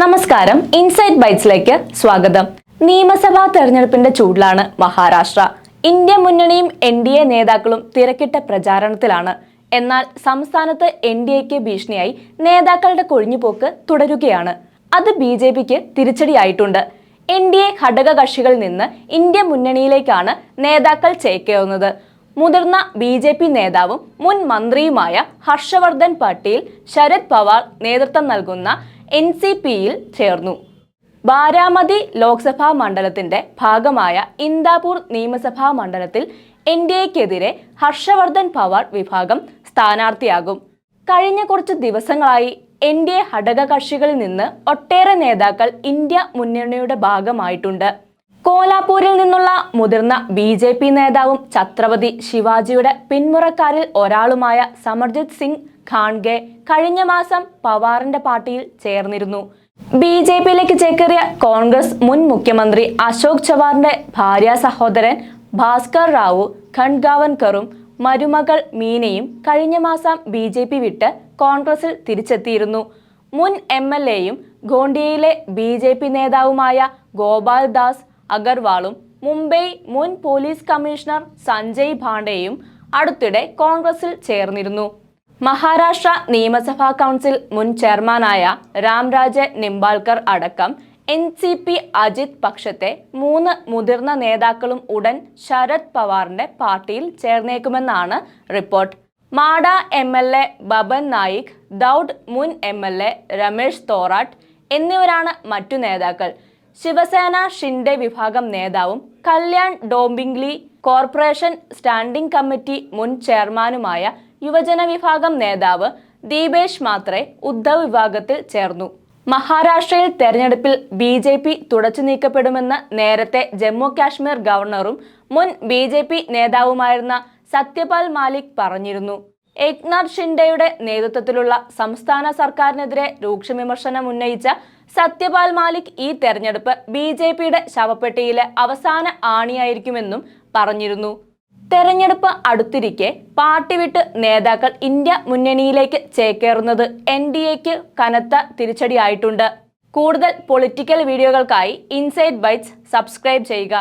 നമസ്കാരം. ഇൻസൈറ്റ് ബൈറ്റ്സിലേക്ക് സ്വാഗതം. നിയമസഭാ തെരഞ്ഞെടുപ്പിന്റെ ചൂടിലാണ് മഹാരാഷ്ട്ര. ഇന്ത്യ മുന്നണിയും എൻ ഡി എ നേതാക്കളും തിരക്കിട്ട പ്രചാരണത്തിലാണ്. എന്നാൽ സംസ്ഥാനത്ത് എൻ ഡി എക്ക് ഭീഷണിയായി നേതാക്കളുടെ കൊഴിഞ്ഞുപോക്ക് തുടരുകയാണ്. അത് ബി ജെ പിക്ക് തിരിച്ചടിയായിട്ടുണ്ട്. എൻ ഡി എ ഘടകകക്ഷികളിൽ നിന്ന് ഇന്ത്യ മുന്നണിയിലേക്കാണ് നേതാക്കൾ ചേക്കേറുന്നത്. മുതിർന്ന ബി ജെ പി നേതാവും മുൻ മന്ത്രിയുമായ ഹർഷവർദ്ധൻ പട്ടേൽ ശരത് പവാർ നേതൃത്വം നൽകുന്ന എൻ സി പിയിൽ ചേർന്നു. ബാരാമതി ലോക്സഭാ മണ്ഡലത്തിന്റെ ഭാഗമായ ഇന്ദാപൂർ നിയമസഭാ മണ്ഡലത്തിൽ എൻ ഡി എക്കെതിരെ ഹർഷവർദ്ധൻ പവാർ വിഭാഗം സ്ഥാനാർത്ഥിയാകും. കഴിഞ്ഞ കുറച്ച് ദിവസങ്ങളായി എൻ ഡി എ ഘടകകക്ഷികളിൽ നിന്ന് ഒട്ടേറെ നേതാക്കൾ ഇന്ത്യ മുന്നണിയുടെ ഭാഗമായിട്ടുണ്ട്. കോലാപൂരിൽ നിന്നുള്ള മുതിർന്ന ബി ജെ പി നേതാവും ഛത്രപതി ശിവാജിയുടെ പിന്മുറക്കാരിൽ ഒരാളുമായ സമർജിത് സിംഗ് ഖാൺഗെ കഴിഞ്ഞ മാസം പവാറിന്റെ പാർട്ടിയിൽ ചേർന്നിരുന്നു. ബി ജെ പിയിലേക്ക് ചേക്കേറിയ കോൺഗ്രസ് മുൻ മുഖ്യമന്ത്രി അശോക് ചവാറിന്റെ ഭാര്യ സഹോദരൻ ഭാസ്കർ റാവു ഖൺഗാവൻകറും മരുമകൾ മീനയും കഴിഞ്ഞ മാസം ബി ജെ പി വിട്ട് കോൺഗ്രസിൽ തിരിച്ചെത്തിയിരുന്നു. മുൻ എം എൽ എയും ഗോണ്ടിയയിലെ ബി ജെ പി നേതാവുമായ ഗോപാൽ ദാസ് അഗർവാളും മുംബൈ മുൻ പോലീസ് കമ്മീഷണർ സഞ്ജയ് ഭാണ്ഡെയും അടുത്തിടെ കോൺഗ്രസിൽ ചേർന്നിരുന്നു. മഹാരാഷ്ട്ര നിയമസഭാ കൗൺസിൽ മുൻ ചെയർമാനായ രാംരാജ് നിംബാൽക്കർ അടക്കം എൻ സി പി അജിത് പക്ഷത്തെ മൂന്ന് മുതിർന്ന നേതാക്കളും ഉടൻ ശരത് പവാറിന്റെ പാർട്ടിയിൽ ചേർന്നേക്കുമെന്നാണ് report. Madha M L A Baban Naik ദൗഡ് മുൻ M L A Ramesh Thorat എന്നിവരാണ് മറ്റു നേതാക്കൾ. ശിവസേന ഷിൻഡെ വിഭാഗം നേതാവും Kalyan Dombivli corporation standing committee മുൻ ചെയർമാനുമായ യുവജന വിഭാഗം നേതാവ് ദീപേഷ് മാത്രേ ഉദ്ധവ് വിഭാഗത്തിൽ ചേർന്നു. മഹാരാഷ്ട്രയിൽ തെരഞ്ഞെടുപ്പിൽ ബി ജെ പി തുടച്ചു നീക്കപ്പെടുമെന്ന് നേരത്തെ ജമ്മു കാശ്മീർ ഗവർണറും മുൻ ബി ജെ പി നേതാവുമായിരുന്ന സത്യപാൽ മാലിക് പറഞ്ഞിരുന്നു. ഏക്നാഥ് ഷിൻഡെയുടെ നേതൃത്വത്തിലുള്ള സംസ്ഥാന സർക്കാരിനെതിരെ രൂക്ഷ വിമർശനം ഉന്നയിച്ച സത്യപാൽ മാലിക് ഈ തെരഞ്ഞെടുപ്പ് ബി ജെ പിയുടെ ശവപ്പെട്ടിയിലെ അവസാന ആണിയായിരിക്കുമെന്നും പറഞ്ഞിരുന്നു. തെരഞ്ഞെടുപ്പ് അടുത്തിരിക്കെ പാർട്ടി വിട്ട് നേതാക്കൾ ഇന്ത്യ മുന്നണിയിലേക്ക് ചേക്കേറുന്നത് എൻ ഡി എക്ക് കനത്ത തിരിച്ചടിയായിട്ടുണ്ട്. കൂടുതൽ പൊളിറ്റിക്കൽ വീഡിയോകൾക്കായി ഇൻസൈറ്റ് ബൈറ്റ്സ് സബ്സ്ക്രൈബ് ചെയ്യുക.